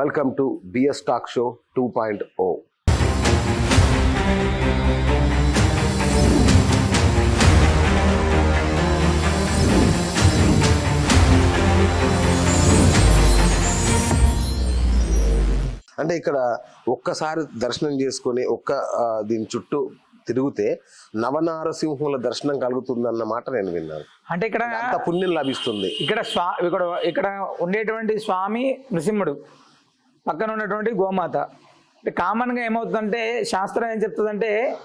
Welcome to B S talk show two point O అంటే ఇక్కడ ఒక్కసారి దర్శనం చేసుకొని ఒక్క దీని చుట్టూ తిరిగితే నవనారసింహుల దర్శనం కలుగుతుందన్న మాట నేను విన్నాను. అంటే ఇక్కడ పుణ్యం లభిస్తుంది. ఇక్కడ స్వా ఇక్కడ ఇక్కడ ఉండేటువంటి స్వామి నృసింహుడు. పక్కన ఉన్నటువంటి గోమాత. అంటే కామన్గా ఏమవుతుందంటే శాస్త్రం ఏం చెప్తుందంటే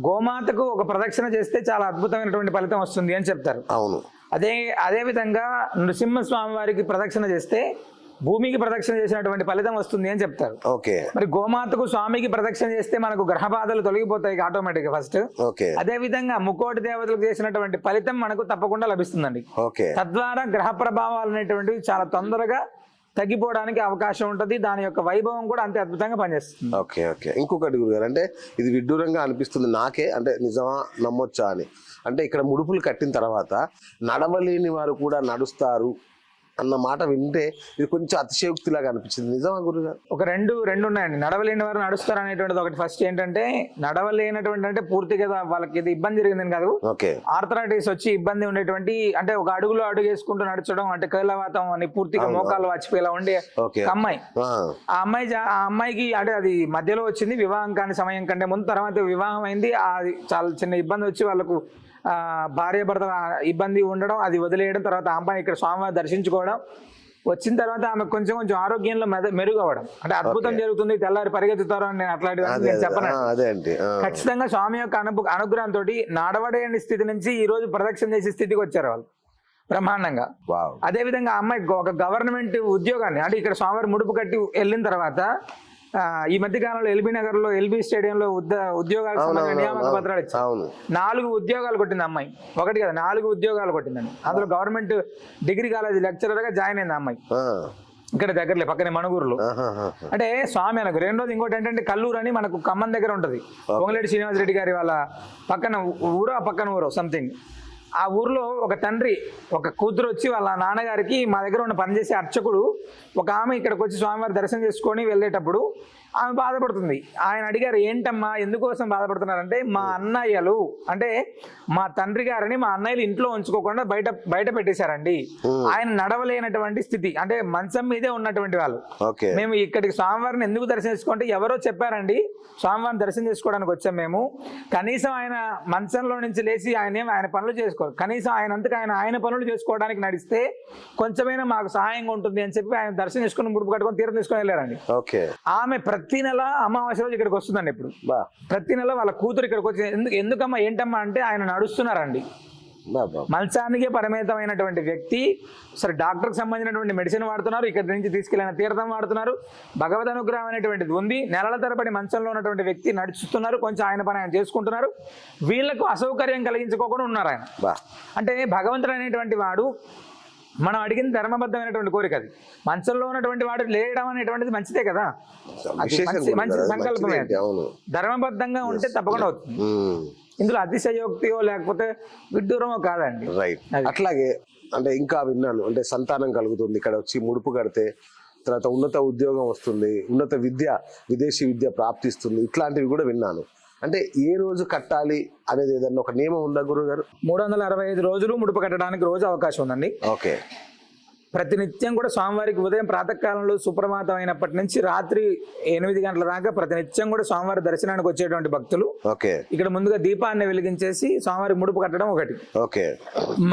గోమాతకు ఒక ప్రదక్షిణ చేస్తే చాలా అద్భుతమైనటువంటి ఫలితం వస్తుంది అని చెప్తారు. అవును. అదే అదే విధంగా నృసింహస్వామి వారికి ప్రదక్షిణ చేస్తే భూమికి ప్రదక్షిణ చేసినటువంటి ఫలితం వస్తుంది అని చెప్తారు. ఓకే. మరి గోమాతకు స్వామికి ప్రదక్షిణ చేస్తే మనకు గ్రహ బాధలు తొలగిపోతాయి ఆటోమేటిక్గా ఫస్ట్. ఓకే. అదే విధంగా ముక్కోటి దేవతలకు చేసినటువంటి ఫలితం మనకు తప్పకుండా లభిస్తుందండి. ఓకే. తద్వారా గ్రహ ప్రభావాలు అనేటువంటివి చాలా తొందరగా తగ్గిపోవడానికి అవకాశం ఉంటుంది. దాని యొక్క వైభవం కూడా అంతే అద్భుతంగా పనిచేస్తుంది. Okay okay. ఇంకొకటి గురుగారు అంటే ఇది విడ్డూరంగా అనిపిస్తుంది నాకే అంటే నిజమా నమ్మొచ్చా అని. అంటే ఇక్కడ ముడుపులు కట్టిన తర్వాత నడవలేని వారు కూడా నడుస్తారు అన్న మాట వింటే ఇది కొంచెం అతిశయోక్తిలాగా అనిపించింది. నిజమా గురుగారు? ఒక రెండు రెండు ఉన్నాయండి. నడవలేని వారు నడుస్తారు అనేటువంటిది ఒకటి. ఫస్ట్ ఏంటంటే నడవలేనటువంటి అంటే పూర్తిగా వాళ్ళకి ఇది ఇబ్బంది జరిగిందని కాదు. ఓకే. ఆర్థరైటిస్ వచ్చి ఇబ్బంది ఉండేటువంటి అంటే ఒక అడుగులో అడుగు వేసుకుంటూ నడచడం అంటే కైలవాతం అని పూర్తిగా మోకాలు వచ్చిపోయేలా ఉండే అమ్మాయి. ఆ, అమ్మాయి ఆ అమ్మాయికి అంటే అది మధ్యలో వచ్చింది వివాహం కాని సమయం కంటే ముందు తర్వాత వివాహం అయింది. చాలా చిన్న ఇబ్బంది వచ్చి వాళ్ళకు భార్య భర్త ఇబ్బంది ఉండడం అది వదిలేయడం తర్వాత ఆ అమ్మాయి ఇక్కడ స్వామివారి దర్శించుకోవడం వచ్చిన తర్వాత ఆమె కొంచెం కొంచెం ఆరోగ్యంలో మెద మెరుగు అవ్వడం అంటే అద్భుతం జరుగుతుంది తెల్లారి పరిగెత్తుతారు అని నేను అట్లాంటివి అదే నేను చెప్పను. ఖచ్చితంగా స్వామి యొక్క అను అనుగ్రహంతో నాడవడేని స్థితి నుంచి ఈ రోజు ప్రదక్షిణ చేసే స్థితికి వచ్చారు వాళ్ళు. బ్రహ్మాండంగా. అదే విధంగా అమ్మాయి ఒక గవర్నమెంట్ ఉద్యోగాన్ని అంటే ఇక్కడ స్వామివారి ముడుపు కట్టి వెళ్ళిన తర్వాత ఈ మధ్య కాలంలో ఎల్బీ నగర్లో ఎల్బీ స్టేడియంలో ఉద్యోగాలకు సంబంధించిన అవునవును, నియామక. పత్రాలు ఇచ్చారు. నాలుగు ఉద్యోగాలు కొట్టింది అమ్మాయి. ఒకటి కదా నాలుగు ఉద్యోగాలు కొట్టిందని అందులో గవర్నమెంట్ డిగ్రీ కాలేజ్ లెక్చరర్గా జాయిన్ అయింది అమ్మాయి. ఇక్కడ దగ్గరలే పక్కనే మణుగూరులో. అంటే స్వామి అనకు. రెండోది ఇంకోటి ఏంటంటే కల్లూరు అని మనకు ఖమ్మం దగ్గర ఉంటది. పొంగులేటి శ్రీనివాస్ రెడ్డి గారి వాళ్ళ పక్కన ఊరు ఆ పక్కన ఊరు సంథింగ్ ఆ ఊర్లో ఒక తండ్రి ఒక కూతురు వచ్చి వాళ్ళ నాన్నగారికి మా దగ్గర ఉన్న పనిచేసే అర్చకుడు ఒక ఆమె ఇక్కడికి వచ్చి స్వామివారి దర్శనం చేసుకొని వెళ్ళేటప్పుడు ఆమె బాధపడుతుంది. ఆయన అడిగారు ఏంటమ్మా ఎందుకోసం బాధపడుతున్నారంటే మా అన్నయ్యలు అంటే మా తండ్రి గారిని మా అన్నయ్యలు ఇంట్లో ఉంచుకోకుండా బయట బయట పెట్టేశారండి. ఆయన నడవలేనటువంటి స్థితి అంటే మంచం మీదే ఉన్నటువంటి వాళ్ళు. ఓకే. మేము ఇక్కడికి స్వామివారిని ఎందుకు దర్శనం చేసుకుంటే ఎవరో చెప్పారండి స్వామివారిని దర్శనం చేసుకోవడానికి వచ్చాం మేము. కనీసం ఆయన మంచంలో నుంచి లేచి ఆయన ఆయన పనులు కనీసం ఆయన అంతకు ఆయన ఆయన పనులు చేసుకోవడానికి నడిస్తే కొంచెమైనా మాకు సహాయంగా ఉంటుంది అని చెప్పి ఆయన దర్శనం చేసుకుని ముడుపు కట్టుకొని తీర్థం తీసుకొని వెళ్ళారండి. ఓకే. ఆమె ప్రతి నెల అమావాస్య రోజు ఇక్కడికి వస్తుందండి ఇప్పుడు. ప్రతి నెల వాళ్ళ కూతురు ఇక్కడికి వచ్చి ఎందుకు ఎందుకమ్మా ఏంటమ్మా? అంటే ఆయన నడుస్తున్నారండి. మంచానికే పరిమితమైనటువంటి వ్యక్తి సరే డాక్టర్కి సంబంధించినటువంటి మెడిసిన్ వాడుతున్నారు ఇక్కడ నుంచి తీసుకెళ్ళిన తీర్థం వాడుతున్నారు. భగవద్ అనుగ్రహం అనేటువంటిది ఉంది. నెలల తరబడి మంచంలో ఉన్నటువంటి వ్యక్తి నడుచుతున్నారు కొంచెం ఆయన పని ఆయన చేసుకుంటున్నారు. వీళ్ళకు అసౌకర్యం కలిగించుకోకుండా ఉన్నారు ఆయన. బా. అంటే భగవంతుడు అనేటువంటి వాడు మనం అడిగిన ధర్మబద్ధమైనటువంటి కోరిక అది. మంచంలో ఉన్నటువంటి వాడు లేయడం అనేటువంటిది మంచిదే కదా. మంచి సంకల్పమే ధర్మబద్ధంగా ఉంటే తప్పకుండా అవుతుంది. ఇందులో అతిశయోక్తియో లేకపోతే విడ్డూరమో కాదండి. రైట్. అట్లాగే అంటే ఇంకా విన్నాను అంటే సంతానం కలుగుతుంది. ఇక్కడ వచ్చి ముడుపు కడితే తర్వాత ఉన్నత ఉద్యోగం వస్తుంది ఉన్నత విద్య విదేశీ విద్య ప్రాప్తిస్తుంది. ఇట్లాంటివి కూడా విన్నాను. అంటే ఏ రోజు కట్టాలి అనేది ఏదన్నా ఒక నియమం ఉందా గురుగారు మూడు వందల అరవై ఐదు రోజులు ముడుపు కట్టడానికి రోజు అవకాశం ఉందండి. ఓకే. ప్రతినిత్యం కూడా స్వామివారికి ఉదయం ప్రాతకాలంలో సుప్రభాతం అయినప్పటి నుంచి రాత్రి ఎనిమిది గంటల దాకా ప్రతినిత్యం కూడా స్వామివారి దర్శనానికి వచ్చేటువంటి భక్తులు. ఓకే. ఇక్కడ ముందుగా దీపాన్ని వెలిగించేసి స్వామివారికి ముడుపు కట్టడం ఒకటి. ఓకే.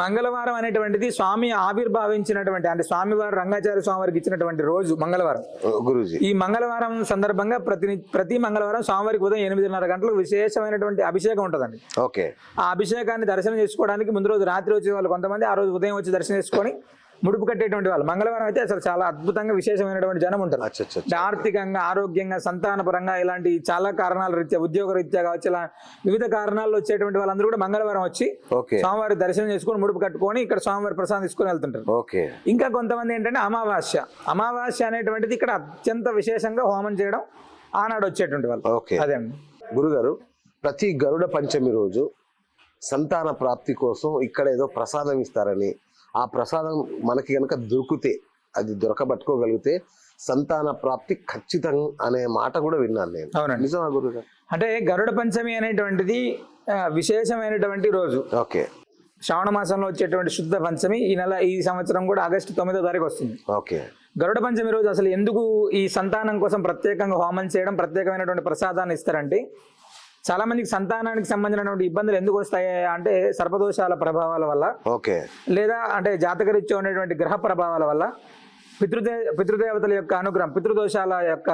మంగళవారం అనేటువంటిది స్వామి ఆవిర్భావించినటువంటి అంటే స్వామివారు రంగాచార్య స్వామివారికి ఇచ్చినటువంటి రోజు మంగళవారం. గురూజీ. ఈ మంగళవారం సందర్భంగా ప్రతి ప్రతి మంగళవారం స్వామివారికి ఉదయం ఎనిమిదిన్నర గంటలకు విశేషమైనటువంటి అభిషేకం ఉంటుందండి. ఓకే. ఆ అభిషేకాన్ని దర్శనం చేసుకోవడానికి ముందు రోజు రాత్రి వచ్చే వాళ్ళు కొంతమంది ఆ రోజు ఉదయం వచ్చి దర్శనం చేసుకొని ముడుపు కట్టేటువంటి వాళ్ళు. మంగళవారం అయితే అసలు చాలా అద్భుతంగా విశేషమైనటువంటి జనం ఉంటారు. ఆర్థికంగా ఆరోగ్యంగా సంతానపరంగా ఇలాంటి చాలా కారణాల రీత్యా ఉద్యోగ రీత్యా కావచ్చు ఇలా వివిధ కారణాల్లో వచ్చేటువంటి వాళ్ళందరూ కూడా మంగళవారం వచ్చి ఓకే. స్వామివారి దర్శనం చేసుకొని ముడుపు కట్టుకొని ఇక్కడ స్వామివారి ప్రసాదం తీసుకొని వెళ్తుంటారు. ఓకే. ఇంకా కొంతమంది ఏంటంటే అమావాస్య. అమావాస్య అనేటువంటిది ఇక్కడ అత్యంత విశేషంగా హోమం చేయడం ఆనాడు వచ్చేటువంటి వాళ్ళు. ఓకే. అదే. గురుగారు ప్రతి గరుడ పంచమి రోజు సంతాన ప్రాప్తి కోసం ఇక్కడ ఏదో ప్రసాదం ఇస్తారని ఆ ప్రసాదం మనకి కనుక దొరికితే అది దొరకబట్టుకోగలిగితే సంతాన ప్రాప్తి ఖచ్చితం అనే మాట కూడా విన్నాను నేను. అవునండి. నిజమా గురుగారు? అంటే గరుడ పంచమి అనేటువంటిది విశేషమైనటువంటి రోజు. ఓకే. శ్రావణ మాసంలో వచ్చేటువంటి శుద్ధ పంచమి ఈ నెల ఈ సంవత్సరం కూడా ఆగస్టు తొమ్మిదో తారీఖు వస్తుంది. ఓకే. గరుడ పంచమి రోజు అసలు ఎందుకు ఈ సంతానం కోసం ప్రత్యేకంగా హోమం చేయడం ప్రత్యేకమైనటువంటి ప్రసాదాన్ని ఇస్తారంటే చాలా మందికి సంతానానికి సంబంధించినటువంటి ఇబ్బందులు ఎందుకు వస్తాయి అంటే సర్పదోషాల ప్రభావాల వల్ల. ఓకే. లేదా అంటే జాతకరీత్యా ఉండేటువంటి గ్రహ ప్రభావాల వల్ల. పితృదే పితృదేవతల యొక్క అనుగ్రహం పితృదోషాల యొక్క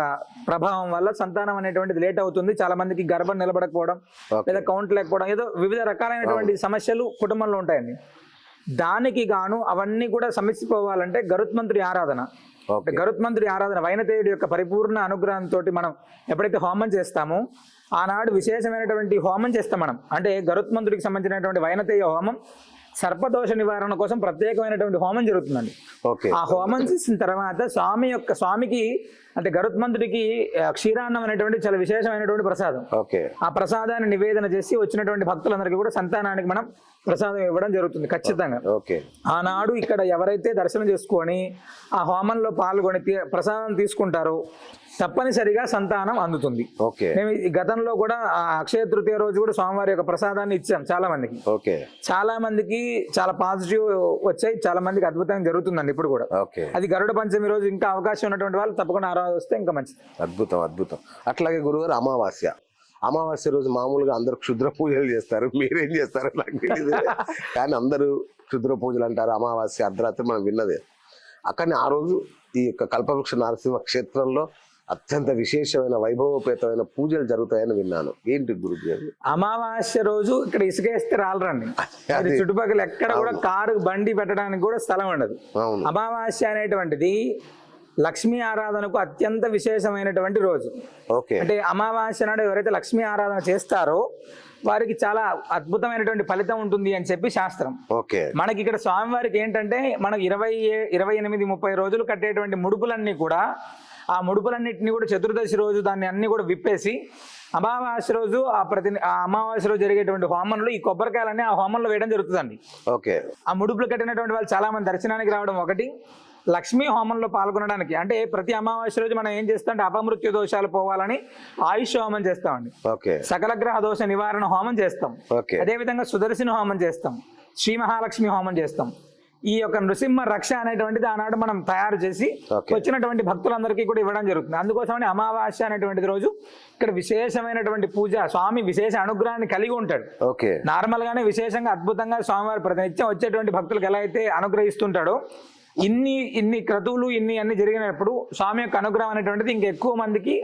ప్రభావం వల్ల సంతానం అనేటువంటిది లేట్ అవుతుంది. చాలా మందికి గర్భం నిలబడకపోవడం లేదా కౌంట్ లేకపోవడం ఏదో వివిధ రకాలైనటువంటి సమస్యలు కుటుంబంలో ఉంటాయండి. దానికి గాను అవన్నీ కూడా సమస్యపోవాలంటే గరుత్మంతుడి ఆరాధన. గరుత్మంతుడి ఆరాధన వైనతేయుడి యొక్క పరిపూర్ణ అనుగ్రహంతో మనం ఎప్పుడైతే హోమం చేస్తామో ఆనాడు విశేషమైనటువంటి హోమం చేస్తాం మనం. అంటే గరుత్మంతుడికి సంబంధించినటువంటి వైనతేయ హోమం సర్పదోష నివారణ కోసం ప్రత్యేకమైనటువంటి హోమం జరుగుతుందండి. ఓకే. ఆ హోమం చేసిన తర్వాత స్వామి యొక్క స్వామికి అంటే గరుత్మంతుడికి క్షీరాన్నం అనేటువంటి చాలా విశేషమైనటువంటి ప్రసాదం. ఓకే. ఆ ప్రసాదాన్ని నివేదన చేసి వచ్చినటువంటి భక్తులందరికీ కూడా సంతానానికి మనం ప్రసాదం ఇవ్వడం జరుగుతుంది ఖచ్చితంగా. ఓకే. ఆనాడు ఇక్కడ ఎవరైతే దర్శనం చేసుకొని ఆ హోమంలో పాల్గొని ప్రసాదం తీసుకుంటారో తప్పనిసరిగా సంతానం అందుతుంది. ఓకే. మేము ఈ గతంలో కూడా ఆ అక్షయ తృతీయ రోజు కూడా స్వామివారి యొక్క ప్రసాదాన్ని ఇచ్చాం చాలా మందికి. ఓకే. చాలా మందికి చాలా పాజిటివ్ వచ్చాయి చాలా మందికి అద్భుతంగా జరుగుతుందండి ఇప్పుడు కూడా. ఓకే. అది గరుడ పంచమి రోజు ఇంకా అవకాశం ఉన్నటువంటి వాళ్ళు తప్పకుండా ఆ రోజు వస్తే ఇంకా మంచిది. అద్భుతం అద్భుతం. అట్లాగే గురుగారు అమావాస్య. అమావాస్య రోజు మామూలుగా అందరు క్షుద్ర పూజలు చేస్తారు. మీరేం చేస్తారో నాకు తెలియదు కానీ అందరూ క్షుద్ర పూజలు అంటారు. అమావాస్య అర్ధరాత్రి మనం విన్నదే. అక్కడనే ఆ రోజు ఈ యొక్క కల్పవృక్ష నరసింహ క్షేత్రంలో అత్యంత విశేషమైన వైభవపేతమైన పూజలు జరుగుతాయని విన్నాను. ఏంటి గురుజీ అమావాస్య రోజు ఇక్కడ ఇసుకేస్తే రాలరండి. అది చుట్టుపక్కల ఎక్కడ కూడా కారు బండి పెట్టడానికి కూడా స్థలం ఉండదు. అమావాస్య అనేటువంటిది లక్ష్మీ ఆరాధనకు అత్యంత విశేషమైనటువంటి రోజు. అంటే అమావాస్య నాడు ఎవరైతే లక్ష్మీ ఆరాధన చేస్తారో వారికి చాలా అద్భుతమైనటువంటి ఫలితం ఉంటుంది అని చెప్పి శాస్త్రం. ఓకే. మనకి ఇక్కడ స్వామివారికి ఏంటంటే మనకి ఇరవై ఇరవై ఎనిమిది ముప్పై రోజులు కట్టేటువంటి ముడుపులన్నీ కూడా ఆ ముడుపులన్నింటినీ కూడా చతుర్దశి రోజు దాన్ని అన్ని కూడా విప్పేసి అమావాస్య రోజు ఆ ప్రతి ఆ అమావాస్య రోజు జరిగేటువంటి హోమంలో ఈ కొబ్బరికాయలన్నీ ఆ హోమంలో వేయడం జరుగుతుందండి. ఓకే. ఆ ముడుపులు కట్టినటువంటి వాళ్ళు చాలా మంది దర్శనానికి రావడం ఒకటి. లక్ష్మీ హోమంలో పాల్గొనడానికి. అంటే ప్రతి అమావాస్య రోజు మనం ఏం చేస్తామంటే అపమృత్యు దోషాలు పోవాలని ఆయుష్ హోమం చేస్తామండి. ఓకే. సకల గ్రహ దోష నివారణ హోమం చేస్తాం. ఓకే. అదేవిధంగా సుదర్శన హోమం చేస్తాం. శ్రీ మహాలక్ష్మి హోమం చేస్తాం. ఈ యొక్క నృసింహ రక్ష అనేటువంటిది ఆనాడు మనం తయారు చేసి. వచ్చినటువంటి భక్తులందరికీ కూడా ఇవ్వడం జరుగుతుంది. అందుకోసమని అమావాస్య అనేటువంటిది రోజు ఇక్కడ విశేషమైనటువంటి పూజ. స్వామి విశేష అనుగ్రహాన్ని కలిగి ఉంటాడు. ఓకే. నార్మల్ గానే విశేషంగా అద్భుతంగా స్వామివారి ప్రతినిత్యం వచ్చేటువంటి భక్తులకు ఎలా అయితే అనుగ్రహిస్తుంటాడో ఇన్ని ఇన్ని క్రతువులు ఇన్ని అన్ని జరిగినప్పుడు స్వామి యొక్క అనుగ్రహం అనేటువంటిది ఇంకెక్కువ మందికి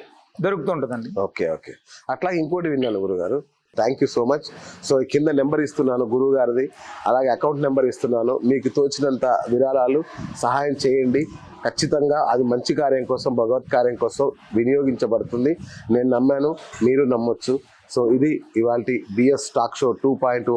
దొరుకుతుంటుందండి. Okay okay. అట్లా ఇంకోటి విన్నాను గురుగారు. Thank you so much so కింద నెంబర్ ఇస్తున్నాను గురువు గారిది అలాగే అకౌంట్ నెంబర్ ఇస్తున్నాను. మీకు తోచినంత విరాళాలు సహాయం చేయండి. ఖచ్చితంగా అది మంచి కార్యం కోసం భగవత్ కార్యం కోసం వినియోగించబడుతుంది. నేను నమ్మాను మీరు నమ్మొచ్చు. సో ఇది ఇవాళ BS talk show two point